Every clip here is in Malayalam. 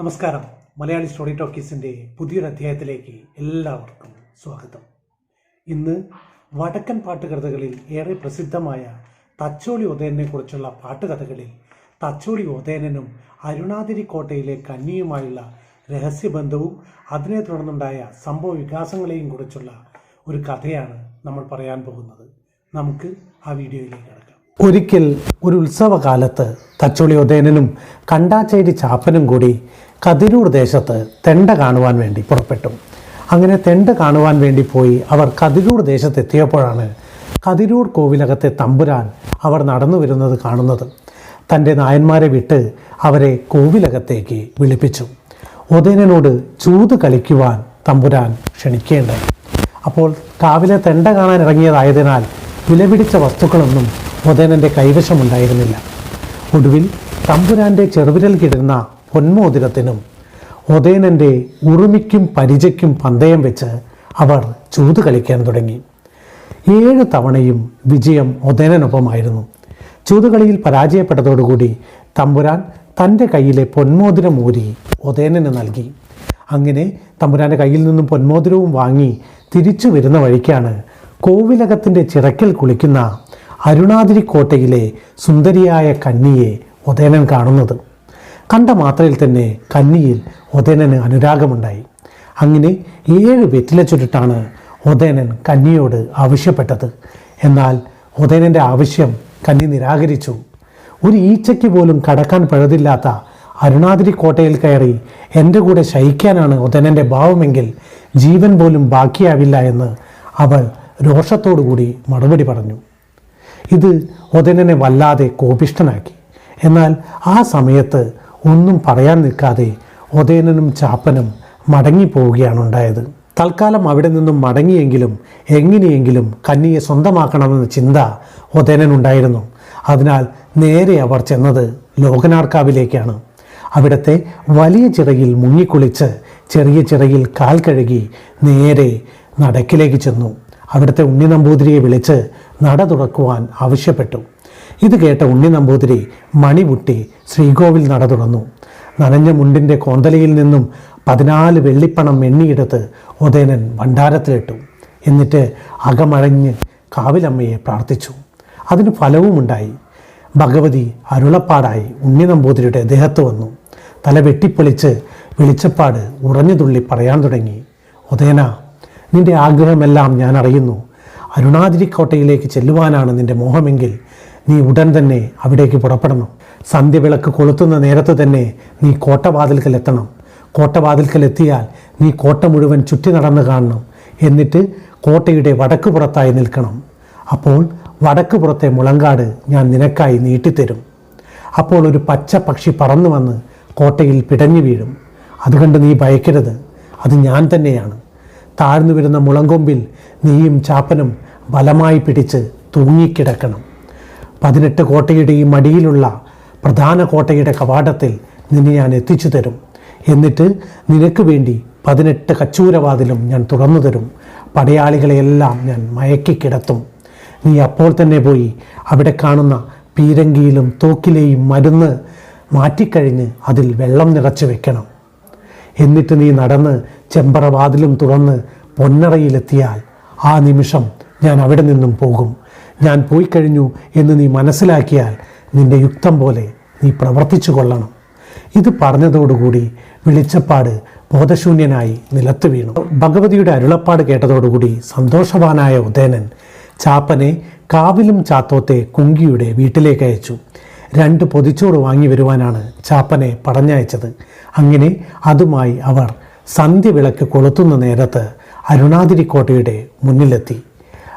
നമസ്കാരം. മലയാളി സ്റ്റോറി ടോക്കീസിന്റെ പുതിയൊരു അധ്യായത്തിലേക്ക് എല്ലാവർക്കും സ്വാഗതം. ഇന്ന് വടക്കൻ പാട്ടുകഥകളിൽ ഏറെ പ്രസിദ്ധമായ തച്ചോളി ഉദയനെ കുറിച്ചുള്ള പാട്ടുകഥകളിൽ തച്ചോളി ഉദയനും അരുണാതിരി കോട്ടയിലെ കന്നിയുമായുള്ള രഹസ്യബന്ധവും അതിനെ തുടർന്നുണ്ടായ സംഭവ വികാസങ്ങളെയും കുറിച്ചുള്ള ഒരു കഥയാണ് നമ്മൾ പറയാൻ പോകുന്നത്. നമുക്ക് ആ വീഡിയോയിലേക്ക് കിടക്കാം. ഒരിക്കൽ ഒരു ഉത്സവകാലത്ത് തച്ചോളി ഉദയനും കണ്ടാച്ചേരി ചാപ്പനും കൂടി കതിരൂർ ദേശത്ത് തെണ്ട കാണുവാൻ വേണ്ടി പുറപ്പെട്ടു. അങ്ങനെ തെണ്ട കാണുവാൻ വേണ്ടി പോയി അവർ കതിരൂർ ദേശത്തെത്തിയപ്പോഴാണ് കതിരൂർ കോവിലകത്തെ തമ്പുരാൻ അവർ നടന്നു വരുന്നത് കാണുന്നത്. തന്റെ നായന്മാരെ വിട്ട് അവരെ കോവിലകത്തേക്ക് വിളിപ്പിച്ചു. ഉദയനോട് ചൂത് കളിക്കുവാൻ തമ്പുരാൻ ക്ഷണിക്കേണ്ടായി അപ്പോൾ കാവിലെ തെണ്ട കാണാൻ ഇറങ്ങിയതായതിനാൽ വിലപിടിച്ച വസ്തുക്കളൊന്നും ഉദയനന്റെ കൈവശമുണ്ടായിരുന്നില്ല. ഒടുവിൽ തമ്പുരാന്റെ ചെറുവിരൽ കിടന്ന പൊന്മോതിരത്തിനും ഒതേനന്റെ ഉറുമിക്കും പരിചയ്ക്കും പന്തയം വെച്ച് അവർ ചൂത് കളിക്കാൻ തുടങ്ങി. ഏഴ് തവണയും വിജയം ഒതേനൊപ്പമായിരുന്നു ചൂതുകളിയിൽ പരാജയപ്പെട്ടതോടുകൂടി തമ്പുരാൻ തന്റെ കയ്യിലെ പൊന്മോതിരം ഊരി ഒതേനന് നൽകി. അങ്ങനെ തമ്പുരാന്റെ കയ്യിൽ നിന്നും പൊന്മോതിരവും വാങ്ങി തിരിച്ചു വരുന്ന വഴിക്കാണ് കോവിലകത്തിന്റെ ചിറക്കിൽ കുളിക്കുന്ന അരുണാതിരി കോട്ടയിലെ സുന്ദരിയായ കന്നിയെ ഒതേനൻ കാണുന്നത്. കണ്ട മാത്രയിൽ തന്നെ കന്നിയിൽ ഉദയനന് അനുരാഗമുണ്ടായി. അങ്ങനെ ഏഴ് വെറ്റില ചുരുട്ടാണ് ഉദയനൻ കന്നിയോട് ആവശ്യപ്പെട്ടത്. എന്നാൽ ഉദയനന്റെ ആവശ്യം കന്നി നിരാകരിച്ചു. ഒരു ഈച്ചയ്ക്ക് പോലും കടക്കാൻ പഴുതില്ലാത്ത അരുണാതിരി കോട്ടയിൽ കയറി എന്റെ കൂടെ ശയിക്കാനാണ് ഉദയനന്റെ ഭാവമെങ്കിൽ ജീവൻ പോലും ബാക്കിയാവില്ല എന്ന് അവൾ രോഷത്തോടുകൂടി മറുപടി പറഞ്ഞു. ഇത് ഉദയനനെ വല്ലാതെ കോപിഷ്ഠനാക്കി. എന്നാൽ ആ സമയത്ത് ഒന്നും പറയാൻ നിൽക്കാതെ ഒതേനനും ചാപ്പനും മടങ്ങിപ്പോവുകയാണ് ഉണ്ടായത്. തൽക്കാലം അവിടെ നിന്നും മടങ്ങിയെങ്കിലും എങ്ങനെയെങ്കിലും കന്നിയെ സ്വന്തമാക്കണമെന്ന ചിന്ത ഉദയനനുണ്ടായിരുന്നു അതിനാൽ നേരെ അവർ ചെന്നത് ലോകനാർക്കാവിലേക്കാണ്. അവിടത്തെ വലിയ ചിറയിൽ മുങ്ങിക്കുളിച്ച് ചെറിയ ചിറയിൽ കാൽ കഴുകി നേരെ നടക്കിലേക്ക് ചെന്നു. അവിടുത്തെ ഉണ്ണി നമ്പൂതിരിയെ വിളിച്ച് നട തുറക്കുവാൻ ആവശ്യപ്പെട്ടു. ഇത് കേട്ട ഉണ്ണി നമ്പൂതിരി മണിപുട്ടി ശ്രീകോവിൽ നട തുറന്നു. നനഞ്ഞ മുണ്ടിന്റെ കോന്തലയിൽ നിന്നും പതിനാല് വെള്ളിപ്പണം എണ്ണിയെടുത്ത് ഉദയനൻ ഭണ്ഡാരത്തിലിട്ടു. എന്നിട്ട് അകമഴഞ്ഞ് കാവിലമ്മയെ പ്രാർത്ഥിച്ചു. അതിന് ഫലവുമുണ്ടായി. ഭഗവതി അരുളപ്പാടായി ഉണ്ണി നമ്പൂതിരിയുടെ ദേഹത്ത് വന്നു. തല വെട്ടിപ്പൊളിച്ച് വെളിച്ചപ്പാട് ഉറഞ്ഞു തുള്ളി പറയാൻ തുടങ്ങി. ഉദയന നിന്റെ ആഗ്രഹമെല്ലാം ഞാൻ അറിയുന്നു. അരുണാതിരിക്കോട്ടയിലേക്ക് ചെല്ലുവാനാണ് നിന്റെ മോഹമെങ്കിൽ നീ ഉടൻ തന്നെ അവിടേക്ക് പുറപ്പെടണം. സന്ധ്യവിളക്ക് കൊളുത്തുന്ന നേരത്ത് തന്നെ നീ കോട്ടവാതിൽക്കൽ എത്തിയാൽ നീ കോട്ട മുഴുവൻ ചുറ്റി നടന്ന് കാണണം. എന്നിട്ട് കോട്ടയുടെ വടക്ക് പുറത്തായി നിൽക്കണം. അപ്പോൾ വടക്ക് പുറത്തെ മുളങ്കാട് ഞാൻ നിനക്കായി നീട്ടിത്തരും. അപ്പോൾ ഒരു പച്ച പക്ഷി പറന്നു വന്ന് കോട്ടയിൽ പിടഞ്ഞു വീഴും. അതുകൊണ്ട് നീ ഭയക്കരുത്. അത് ഞാൻ തന്നെയാണ്. താഴ്ന്നു വരുന്ന മുളങ്കൊമ്പിൽ നീയും ചാപ്പനും ബലമായി പിടിച്ച് തൂങ്ങിക്കിടക്കണം. പതിനെട്ട് കോട്ടയുടെയും മടിയിലുള്ള പ്രധാന കോട്ടയുടെ കവാടത്തിൽ നിന്നെ ഞാൻ എത്തിച്ചു തരും. എന്നിട്ട് നിനക്ക് വേണ്ടി പതിനെട്ട് കച്ചൂരവാതിലും ഞാൻ തുറന്നു തരും. പടയാളികളെയെല്ലാം ഞാൻ മയക്കിക്കിടത്തും നീ അപ്പോൾ തന്നെ പോയി അവിടെ കാണുന്ന പീരങ്കിയിലും തോക്കിലെയും മരുന്ന് മാറ്റിക്കഴിഞ്ഞ് അതിൽ വെള്ളം നിറച്ചു വെക്കണം. എന്നിട്ട് നീ നടന്ന് ചെമ്പറവാതിലും തുറന്ന് പൊന്നറയിലെത്തിയാൽ ആ നിമിഷം ഞാൻ അവിടെ നിന്നും പോകും. ഞാൻ പോയി കഴിഞ്ഞു എന്ന് നീ മനസ്സിലാക്കിയാൽ നിന്റെ യുക്തം പോലെ നീ പ്രവർത്തിച്ചു കൊള്ളണം. ഇത് പറഞ്ഞതോടുകൂടി വെളിച്ചപ്പാട് ബോധശൂന്യനായി നിലത്ത് വീണു. ഭഗവതിയുടെ അരുളപ്പാട് കേട്ടതോടുകൂടി സന്തോഷവാനായ ഉദയനൻ ചാപ്പനെ കാവിലും ചാത്തോത്തെ കുങ്കിയുടെ വീട്ടിലേക്ക് അയച്ചു. രണ്ട് പൊതിച്ചോറ് വാങ്ങി വരുവാനാണ് ചാപ്പനെ പടഞ്ഞയച്ചത്. അങ്ങനെ അതുമായി അവർ സന്ധ്യ വിളക്ക് കൊളുത്തുന്ന നേരത്ത് അരുണാതിരിക്കോട്ടയുടെ മുന്നിലെത്തി.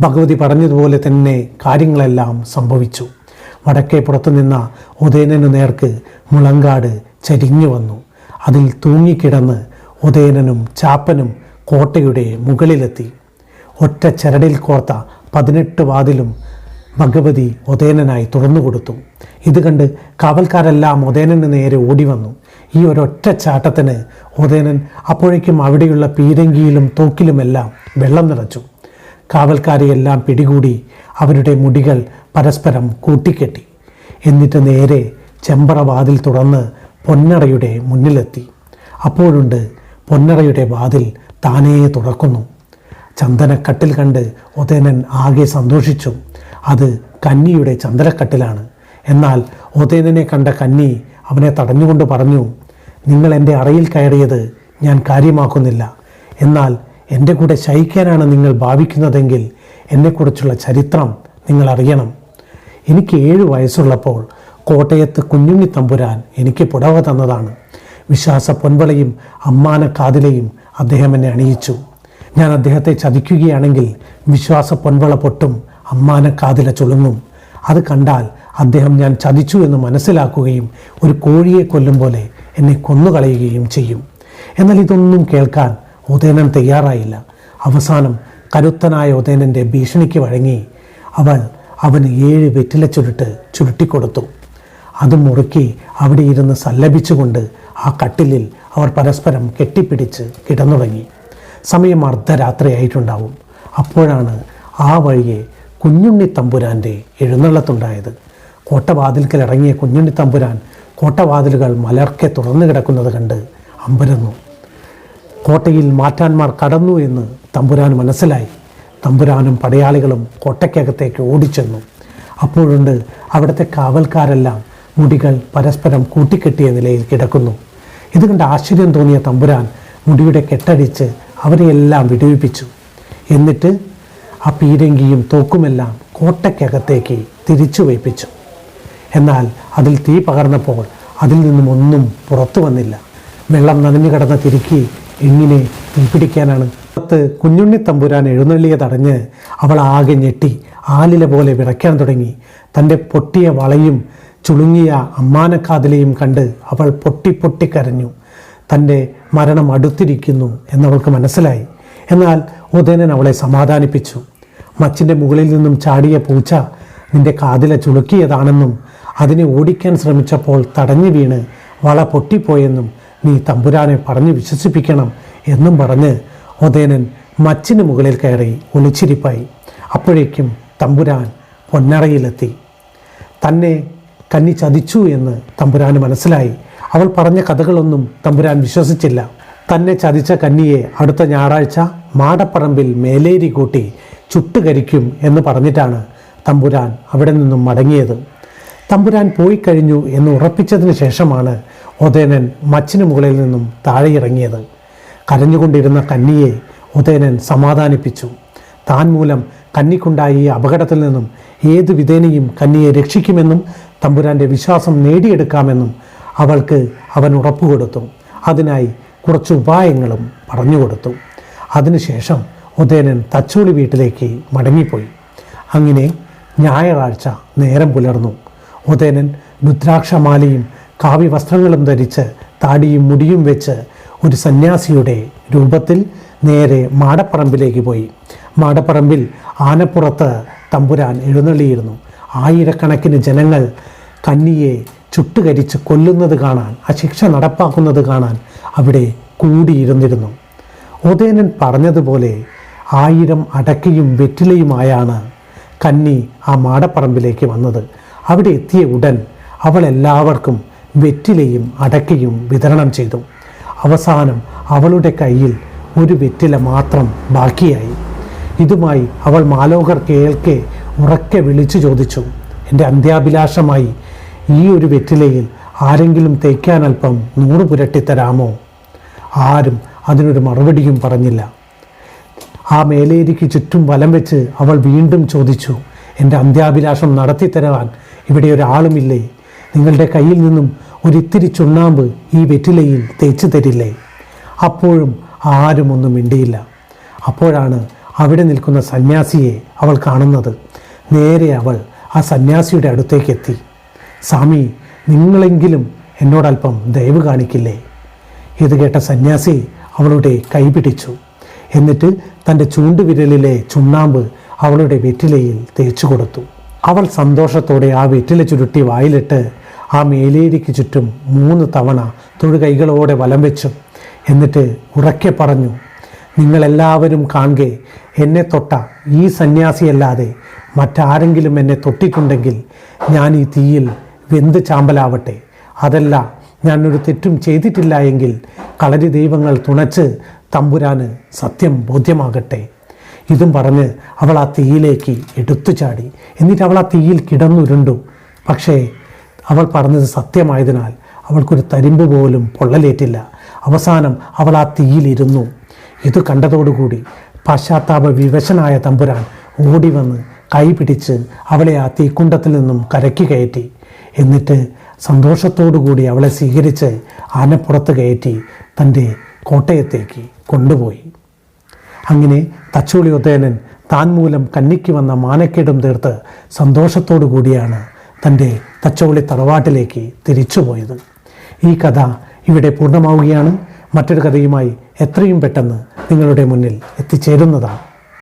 ഭഗവതി പറഞ്ഞതുപോലെ തന്നെ കാര്യങ്ങളെല്ലാം സംഭവിച്ചു. വടക്കേ പുറത്തു നിന്ന ഉദയനനു നേർക്ക് മുളങ്കാട് ചരിഞ്ഞു വന്നു. അതിൽ തൂങ്ങിക്കിടന്ന് ഉദയനനും ചാപ്പനും കോട്ടയുടെ മുകളിലെത്തി. ഒറ്റ ചരടിൽ കോർത്ത പതിനെട്ട് വാതിലും ഭഗവതി ഉദയനനായി തുറന്നു കൊടുത്തു. ഇത് കണ്ട് കാവൽക്കാരെല്ലാം ഉദയനന് നേരെ ഓടി വന്നു. ഈ ഒരൊറ്റ ചാട്ടത്തിന് ഉദയനൻ അപ്പോഴേക്കും അവിടെയുള്ള പീരങ്കിയിലും തോക്കിലുമെല്ലാം വെള്ളം നിറച്ചു. കാവൽക്കാരെയെല്ലാം പിടികൂടി അവരുടെ മുടികൾ പരസ്പരം കൂട്ടിക്കെട്ടി. എന്നിട്ട് നേരെ ചെമ്പറ വാതിൽ തുറന്ന് പൊന്നറയുടെ മുന്നിലെത്തി. അപ്പോഴുണ്ട് പൊന്നറയുടെ വാതിൽ താനേ തുറക്കുന്നു. ചന്ദനക്കട്ടിൽ കണ്ട് ഒതേനൻ ആകെ സന്തോഷിച്ചു. അത് കന്നിയുടെ ചന്ദനക്കട്ടിലാണ്. എന്നാൽ ഒതേനനെ കണ്ട കന്നി അവനെ തടഞ്ഞുകൊണ്ട് പറഞ്ഞു നിങ്ങൾ എന്റെ അറയിൽ കയറിയത് ഞാൻ കാര്യമാക്കുന്നില്ല. എന്നാൽ എന്റെ കൂടെ ശയിക്കാനാണ് നിങ്ങൾ ഭാവിക്കുന്നതെങ്കിൽ എന്നെക്കുറിച്ചുള്ള ചരിത്രം നിങ്ങൾ അറിയണം എനിക്ക് ഏഴ് വയസ്സുള്ളപ്പോൾ കോട്ടയത്ത് കുഞ്ഞുണ്ണി തമ്പുരാൻ എനിക്ക് പുടവ തന്നതാണ്. വിശ്വാസ പൊൻവളയും അമ്മാന കാതിലയും അദ്ദേഹം എന്നെ അണിയിച്ചു. ഞാൻ അദ്ദേഹത്തെ ചതിക്കുകയാണെങ്കിൽ വിശ്വാസ പൊൻവള പൊട്ടും അമ്മാന കാതില ചുളുങ്ങും അത് കണ്ടാൽ അദ്ദേഹം ഞാൻ ചതിച്ചു എന്ന് മനസ്സിലാക്കുകയും ഒരു കോഴിയെ കൊല്ലും പോലെ എന്നെ കൊന്നുകളയുകയും ചെയ്യും. എന്നാൽ ഇതൊന്നും കേൾക്കാൻ ഉദയനൻ തയ്യാറായില്ല. അവസാനം കരുത്തനായ ഉദയനന്റെ ഭീഷണിക്ക് വഴങ്ങി അവൾ അവന് ഏഴ് വെറ്റില ചുരുട്ട് ചുരുട്ടിക്കൊടുത്തു. അത് മുറുക്കി അവിടെ ഇരുന്ന് സല്ലപിച്ചുകൊണ്ട് ആ കട്ടിലിൽ അവർ പരസ്പരം കെട്ടിപ്പിടിച്ച് കിടന്നുടങ്ങി സമയം അർദ്ധരാത്രിയായിട്ടുണ്ടാവും. അപ്പോഴാണ് ആ വഴിയെ കുഞ്ഞുണ്ണി തമ്പുരാന്റെ എഴുന്നള്ളത്തുണ്ടായത്. കോട്ടവാതിൽക്കൽ ഇറങ്ങിയ കുഞ്ഞുണ്ണി തമ്പുരാൻ കോട്ടവാതിലുകൾ മലർക്കെ തുറന്നു കിടക്കുന്നത് കണ്ട് അമ്പരന്നു. കോട്ടയിൽ മാറ്റാന്മാർ കടന്നു എന്ന് തമ്പുരാൻ മനസ്സിലായി. തമ്പുരാനും പടയാളികളും കോട്ടയ്ക്കകത്തേക്ക് ഓടിച്ചെന്നു. അപ്പോഴുണ്ട് അവിടുത്തെ കാവൽക്കാരെല്ലാം മുടികൾ പരസ്പരം കൂട്ടിക്കെട്ടിയ നിലയിൽ കിടക്കുന്നു. ഇത് കണ്ട് ആശ്ചര്യം തോന്നിയ തമ്പുരാൻ മുടിയുടെ കെട്ടടിച്ച് അവരെയെല്ലാം വിടുവിപ്പിച്ചു. എന്നിട്ട് ആ പീരങ്കിയും തോക്കുമെല്ലാം കോട്ടയ്ക്കകത്തേക്ക് തിരിച്ചു വയ്പ്പിച്ചു. എന്നാൽ അതിൽ തീ പകർന്നപ്പോൾ അതിൽ നിന്നും ഒന്നും പുറത്തു വന്നില്ല. വെള്ളം നനഞ്ഞു കിടന്ന തിരുക്കി എങ്ങനെ തീപിടിക്കാനാണ് പത്ത് കുഞ്ഞുണ്ണി തമ്പുരാൻ എഴുന്നള്ളിയെ തടഞ്ഞ് അവൾ ആകെ ഞെട്ടി. ആലില പോലെ വിറയ്ക്കാൻ തുടങ്ങി. തന്റെ പൊട്ടിയ വളയും ചുളുങ്ങിയ അമ്മാനക്കാതിലയും കണ്ട് അവൾ പൊട്ടി പൊട്ടി കരഞ്ഞു. തന്റെ മരണം അടുത്തിരിക്കുന്നു എന്നവൾക്ക് മനസ്സിലായി. എന്നാൽ ഉദയനൻ അവളെ സമാധാനിപ്പിച്ചു. മച്ചിന്റെ മുകളിൽ നിന്നും ചാടിയ പൂച്ച നിന്റെ കാതില ചുളുക്കിയതാണെന്നും അതിനെ ഓടിക്കാൻ ശ്രമിച്ചപ്പോൾ തടഞ്ഞു വീണ് വള പൊട്ടിപ്പോയെന്നും നീ തമ്പുരാനെ പറഞ്ഞു വിശ്വസിപ്പിക്കണം എന്നും പറഞ്ഞ് ഉദയനൻ മച്ചിന് മുകളിൽ കയറി ഒളിച്ചിരിപ്പായി. അപ്പോഴേക്കും തമ്പുരാൻ പൊന്നറയിലെത്തി. തന്നെ കന്നി ചതിച്ചു എന്ന് തമ്പുരാന് മനസ്സിലായി. അവൾ പറഞ്ഞ കഥകളൊന്നും തമ്പുരാൻ വിശ്വസിച്ചില്ല. തന്നെ ചതിച്ച കന്നിയെ അടുത്ത ഞായറാഴ്ച മാടപ്പറമ്പിൽ മേലേരി കൂട്ടി ചുട്ടുകരിക്കും എന്ന് പറഞ്ഞിട്ടാണ് തമ്പുരാൻ അവിടെ നിന്നും മടങ്ങിയത്. തമ്പുരാൻ പോയി കഴിഞ്ഞു എന്ന് ഉറപ്പിച്ചതിന് ശേഷമാണ് ഉദയനൻ മച്ചിന് മുകളിൽ നിന്നും താഴെയിറങ്ങിയത്. കരഞ്ഞുകൊണ്ടിരുന്ന കന്നിയെ ഉദയനൻ സമാധാനിപ്പിച്ചു. താൻ മൂലം കന്നിക്കുണ്ടായ ഈ അപകടത്തിൽ നിന്നും ഏത് വിധേനയും കന്നിയെ രക്ഷിക്കുമെന്നും തമ്പുരാന്റെ വിശ്വാസം നേടിയെടുക്കാമെന്നും അവൾക്ക് അവൻ ഉറപ്പുകൊടുത്തു അതിനായി കുറച്ച് ഉപായങ്ങളും പറഞ്ഞു കൊടുത്തു. അതിനുശേഷം ഉദയനൻ തച്ചോളി വീട്ടിലേക്ക് മടങ്ങിപ്പോയി. അങ്ങനെ ഞായറാഴ്ച നേരം പുലർന്നു. ഉദയനൻ രുദ്രാക്ഷമാലയും കാവ്യവസ്ത്രങ്ങളും ധരിച്ച് താടിയും മുടിയും വെച്ച് ഒരു സന്യാസിയുടെ രൂപത്തിൽ നേരെ മാടപ്പറമ്പിലേക്ക് പോയി. മാടപ്പറമ്പിൽ ആനപ്പുറത്ത് തമ്പുരാൻ എഴുന്നള്ളിയിരുന്നു. ആയിരക്കണക്കിന് ജനങ്ങൾ കന്നിയെ ചുട്ടുകരിച്ച് കൊല്ലുന്നത് കാണാൻ ആ ശിക്ഷ നടപ്പാക്കുന്നത് കാണാൻ അവിടെ കൂടിയിരുന്നിരുന്നു. ഉദയനൻ പറഞ്ഞതുപോലെ ആയിരം അടക്കയും വെറ്റിലയുമായാണ് കന്നി ആ മാടപ്പറമ്പിലേക്ക് വന്നത്. അവിടെ എത്തിയ ഉടൻ അവൾ എല്ലാവർക്കും വെറ്റിലയും അടക്കയും വിതരണം ചെയ്തു. അവസാനം അവളുടെ കയ്യിൽ ഒരു വെറ്റില മാത്രം ബാക്കിയായി. ഇതുമായി അവൾ മാലോകർ കേൾക്കെ ഉറക്കെ വിളിച്ചു ചോദിച്ചു എന്റെ അന്ത്യാഭിലാഷമായി ഈ ഒരു വെറ്റിലയിൽ ആരെങ്കിലും തേക്കാൻ അല്പം നൂറ് പുരട്ടിത്തരാമോ ആരും അതിനൊരു മറുപടിയും പറഞ്ഞില്ല. ആ മേലേരിക്ക് ചുറ്റും വലം വെച്ച് അവൾ വീണ്ടും ചോദിച്ചു എന്റെ അന്ത്യാഭിലാഷം നടത്തിത്തരാൻ ഇവിടെ ഒരാളുമില്ലേ? നിങ്ങളുടെ കയ്യിൽ നിന്നും ഒരിത്തിരി ചുണ്ണാമ്പ് ഈ വെറ്റിലയിൽ തേച്ചു തരില്ലേ? അപ്പോഴും ആരും ഒന്നും മിണ്ടിയില്ല. അപ്പോഴാണ് അവിടെ നിൽക്കുന്ന സന്യാസിയെ അവൾ കാണുന്നത്. നേരെ അവൾ ആ സന്യാസിയുടെ അടുത്തേക്ക് എത്തി സ്വാമി നിങ്ങളെങ്കിലും എന്നോടല്പം ദയവ് കാണിക്കില്ലേ? ഇത് കേട്ട സന്യാസി അവളുടെ കൈ പിടിച്ചു. എന്നിട്ട് തന്റെ ചൂണ്ടുവിരലിലെ ചുണ്ണാമ്പ് അവളുടെ വെറ്റിലയിൽ തേച്ചു കൊടുത്തു അവൾ സന്തോഷത്തോടെ ആ വെറ്റില ചുരുട്ടി വായിലിട്ട് ആ മേലേരിക്ക് ചുറ്റും മൂന്ന് തവണ തൊഴുകൈകളോടെ വലം വെച്ചു. എന്നിട്ട് ഉറക്കെ പറഞ്ഞു നിങ്ങളെല്ലാവരും കാണുകെ എന്നെ തൊട്ട ഈ സന്യാസിയല്ലാതെ മറ്റാരെങ്കിലും എന്നെ തൊട്ടിട്ടുണ്ടെങ്കിൽ ഞാൻ ഈ തീയിൽ വെന്ത് ചാമ്പലാവട്ടെ. അതല്ല ഞാനൊരു തെറ്റും ചെയ്തിട്ടില്ല എങ്കിൽ കളരി ദൈവങ്ങൾ തുണച്ച് തമ്പുരാന് സത്യം ബോധ്യമാകട്ടെ. ഇതും പറഞ്ഞ് അവൾ ആ തീയിലേക്ക് എടുത്തു ചാടി. എന്നിട്ട് അവൾ ആ തീയിൽ കിടന്നുരുണ്ടു. പക്ഷേ അവൾ പറഞ്ഞത് സത്യമായതിനാൽ അവൾക്കൊരു തരിമ്പ് പോലും പൊള്ളലേറ്റില്ല. അവസാനം അവൾ ആ തീയിലിരുന്നു. ഇത് കണ്ടതോടുകൂടി പശ്ചാത്താപ വിവശനായ തമ്പുരാൻ ഓടി വന്ന് കൈ അവളെ ആ തീക്കുണ്ടത്തിൽ നിന്നും കരയ്ക്ക് കയറ്റി. എന്നിട്ട് സന്തോഷത്തോടുകൂടി അവളെ സ്വീകരിച്ച് ആനപ്പുറത്ത് കയറ്റി തന്റെ കോട്ടയത്തേക്ക് കൊണ്ടുപോയി. അങ്ങനെ തച്ചോളി ഉദയനൻ താൻ മൂലം കന്നിക്ക് വന്ന മാനക്കേടും തീർത്ത് സന്തോഷത്തോടു കൂടിയാണ് തന്റെ തച്ചോളി തറവാട്ടിലേക്ക് തിരിച്ചുപോയത് ഈ കഥ ഇവിടെ പൂർണമാവുകയാണ്. മറ്റൊരു കഥയുമായി എത്രയും പെട്ടെന്ന് നിങ്ങളുടെ മുന്നിൽ എത്തിച്ചേരുന്നതാണ്.